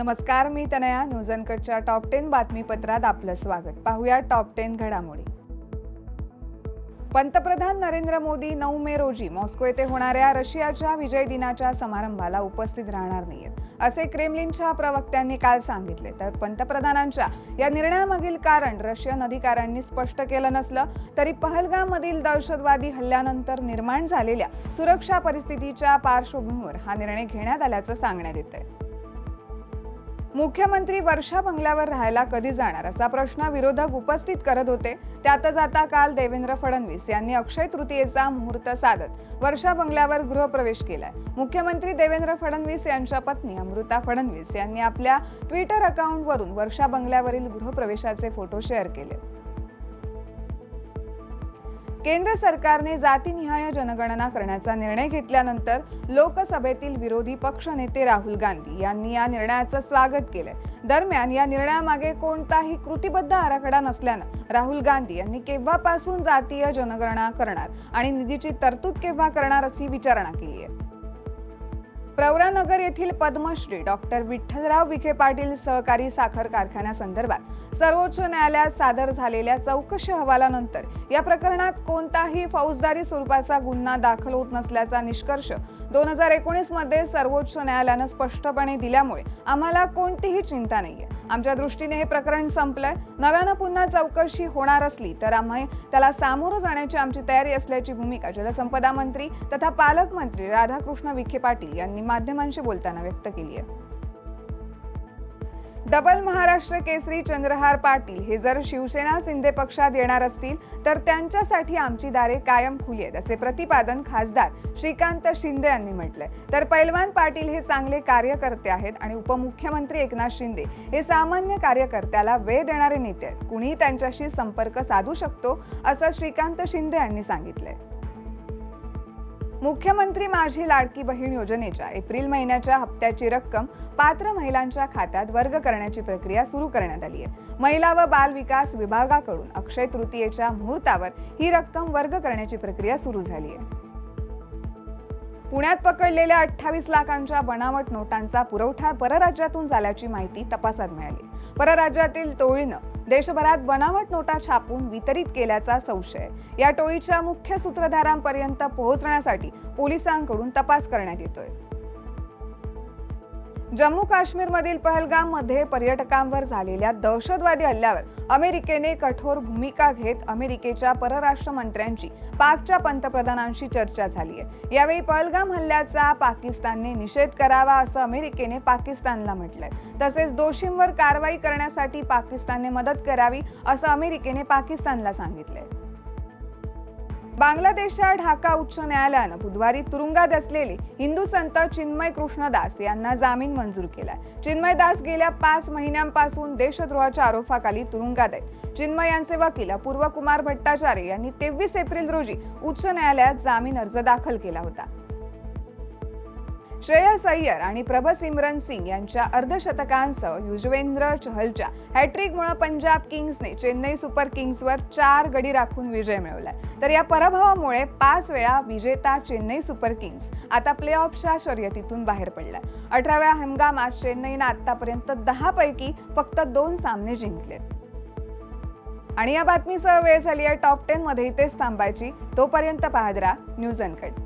नमस्कार मी तनया. न्यूज अनकटच्या टॉप टेन बातमीपत्रात आपलं स्वागत. पाहूया टॉप टेन घडामोडी. पंतप्रधान नरेंद्र मोदी नऊ मे रोजी मॉस्को येथे होणाऱ्या रशियाच्या विजय दिनाच्या समारंभाला उपस्थित राहणार नाहीत असे क्रेमलिनच्या प्रवक्त्यांनी काल सांगितले. तर पंतप्रधानांच्या या निर्णयामागील कारण रशियन अधिकाऱ्यांनी स्पष्ट केलं नसलं तरी पहलगाममधील दहशतवादी हल्ल्यानंतर निर्माण झालेल्या सुरक्षा परिस्थितीच्या पार्श्वभूमीवर हा निर्णय घेण्यात आल्याचं सांगण्यात येत आहे मुख्यमंत्री वर्षा बंगल्यावर राहायला कधी जाणार असा प्रश्न विरोधक उपस्थित करत होते. त्यातच आता काल देवेंद्र फडणवीस यांनी अक्षय तृतीयेचा मुहूर्त साधत वर्षा बंगल्यावर गृहप्रवेश केलाय. मुख्यमंत्री देवेंद्र फडणवीस यांच्या पत्नी अमृता फडणवीस यांनी आपल्या ट्विटर अकाउंटवरून वर्षा बंगल्यावरील गृहप्रवेशाचे फोटो शेअर केले. केंद्र सरकारने जातीनिहाय जनगणना करण्याचा निर्णय घेतल्यानंतर लोकसभेतील विरोधी पक्षनेते राहुल गांधी यांनी या निर्णयाचं स्वागत केलंय. दरम्यान या निर्णयामागे कोणताही कृतीबद्ध आराखडा नसल्यानं राहुल गांधी यांनी केव्हापासून जातीय जनगणना करणार आणि निधीची तरतूद केव्हा करणार अशी विचारणा केली आहे? प्रवरानगर येथील पद्मश्री डॉक्टर विठ्ठलराव विखे पाटील सहकारी साखर कारखान्यासंदर्भात सर्वोच्च न्यायालयात सादर झालेल्या चौकशी अहवालानंतर या प्रकरणात कोणताही फौजदारी स्वरूपाचा गुन्हा दाखल होत नसल्याचा निष्कर्ष दोन हजार एकोणीसमध्ये सर्वोच्च न्यायालयानं स्पष्टपणे दिल्यामुळे आम्हाला कोणतीही चिंता नाहीये. आमच्या दृष्टीने हे प्रकरण संपलंय. नव्यानं पुन्हा चौकशी होणार असली तर आम्ही त्याला सामोरं जाण्याची आमची तयारी असल्याची भूमिका जलसंपदा मंत्री तथा पालकमंत्री राधाकृष्ण विखे पाटील यांनी माध्यमांशी बोलताना व्यक्त केली आहे. डबल महाराष्ट्र केसरी चंद्रहार पाटील हे जर शिवसेना शिंदे पक्षात येणार असतील तर त्यांच्यासाठी आमची दारे कायम खुली आहेत असे प्रतिपादन खासदार श्रीकांत शिंदे यांनी म्हटलंय. तर पैलवान पाटील हे चांगले कार्यकर्ते आहेत आणि उपमुख्यमंत्री एकनाथ शिंदे हे सामान्य कार्यकर्त्याला वेळ देणारे नेते आहेत. कुणीही त्यांच्याशी संपर्क साधू शकतो असं श्रीकांत शिंदे यांनी सांगितलंय. मुख्यमंत्री माझी लाडकी बहीण योजनेच्या एप्रिल महिन्याच्या हप्त्याची रक्कम पात्र महिलांच्या खात्यात वर्ग करण्याची प्रक्रिया सुरू करण्यात आली आहे. महिला व बाल विकास विभागाकडून अक्षय तृतीयेच्या मुहूर्तावर ही रक्कम वर्ग करण्याची प्रक्रिया सुरू झाली आहे. पुण्यात पकडलेल्या अठ्ठावीस लाखांच्या बनावट नोटांचा पुरवठा परराज्यातून झाल्याची माहिती तपासात मिळाली. परराज्यातील टोळीनं देशभरात बनावट नोटा छापून वितरित केल्याचा संशय. या टोळीच्या मुख्य सूत्रधारांपर्यंत पोहोचण्यासाठी पोलिसांकडून तपास करण्यात येतोय. जम्मू काश्मीरमधील पहलगाममध्ये पर्यटकांवर झालेल्या दहशतवादी हल्ल्यावर अमेरिकेने कठोर भूमिका घेत अमेरिकेच्या परराष्ट्र मंत्र्यांची पाकच्या पंतप्रधानांशी चर्चा झाली आहे. यावेळी पहलगाम हल्ल्याचा पाकिस्तानने निषेध करावा असं अमेरिकेने पाकिस्तानला म्हटलंय. तसेच दोषींवर कारवाई करण्यासाठी पाकिस्तानने मदत करावी असं अमेरिकेने पाकिस्तानला सांगितलंय. बांगलादेशच्या ढाका उच्च न्यायालयानं बुधवारी तुरुंगात असलेले हिंदू संत चिन्मय कृष्णदास यांना जामीन मंजूर केला चिन्मय दास गेल्या पाच महिन्यांपासून देशद्रोहाच्या आरोपाखाली तुरुंगात आहेत. चिन्मय यांचे वकील अपूर्व कुमार भट्टाचार्य यांनी तेवीस एप्रिल रोजी उच्च न्यायालयात जामीन अर्ज दाखल केला होता. श्रेयस अय्यर आणि प्रभसिमरन सिंग यांच्या अर्धशतकांसह युजवेंद्र चहलच्या हॅट्रिकमुळे पंजाब किंग्सने चेन्नई सुपर किंग्सवर चार गडी राखून विजय मिळवला तर या पराभवामुळे पाच वेळा विजेता चेन्नई सुपर किंग्स आता प्ले ऑफच्या शर्यतीतून बाहेर पडलाय. अठराव्या हंगामात चेन्नईनं आतापर्यंत दहा पैकी फक्त दोन सामने जिंकलेत. आणि या बातमीसह वेळ झाली आहे. टॉप टेन मध्ये इथेच थांबायची. तोपर्यंत पाहत राहा न्यूज अनकट.